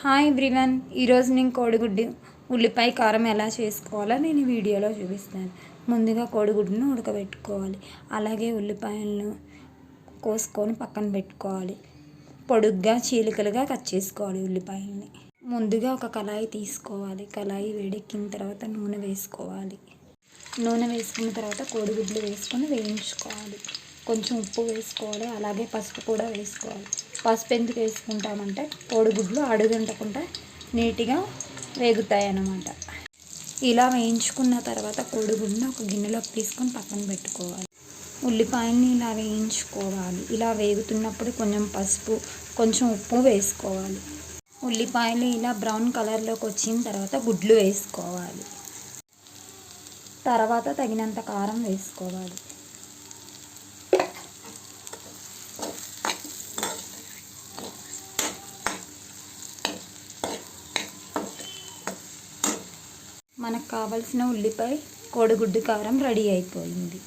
Hi everyone. ఈరోజు నేను కోడిగుడ్డు ఉల్లిపాయ కారం ఎలా చేసుకోవాలో నేను ఈ వీడియోలో చూపిస్తాను. ముందుగా కోడిగుడ్డును ఉడకబెట్టుకోవాలి. అలాగే ఉల్లిపాయలను కోసుకొని పక్కన పెట్టుకోవాలి. పొడుగ్గా చీలికలుగా కట్ చేసుకోవాలి ఉల్లిపాయల్ని. ముందుగా ఒక కళాయి తీసుకోవాలి. కళాయి వేడెక్కిన తర్వాత నూనె వేసుకోవాలి. నూనె వేసుకున్న తర్వాత కోడిగుడ్లు వేసుకొని వేయించుకోవాలి. కొంచెం ఉప్పు వేసుకోవాలి. అలాగే పసుపు కూడా వేసుకోవాలి. పసుపు ఎందుకు వేసుకుంటామంటే కోడిగుడ్లు అడుగంటకుండా నీట్గా వేగుతాయి అన్నమాట ఇలా వేయించుకున్న తర్వాత కోడిగుడ్డును ఒక గిన్నెలోకి తీసుకొని పక్కన పెట్టుకోవాలి. ఉల్లిపాయల్ని ఇలా వేయించుకోవాలి. ఇలా వేగుతున్నప్పుడు కొంచెం పసుపు కొంచెం ఉప్పు వేసుకోవాలి. ఉల్లిపాయలు ఇలా బ్రౌన్ కలర్లోకి వచ్చిన తర్వాత గుడ్లు వేసుకోవాలి. తర్వాత తగినంత కారం వేసుకోవాలి. మనకు కావలసిన ఉల్లిపాయ కోడిగుడ్డు కారం రెడీ అయిపోయింది.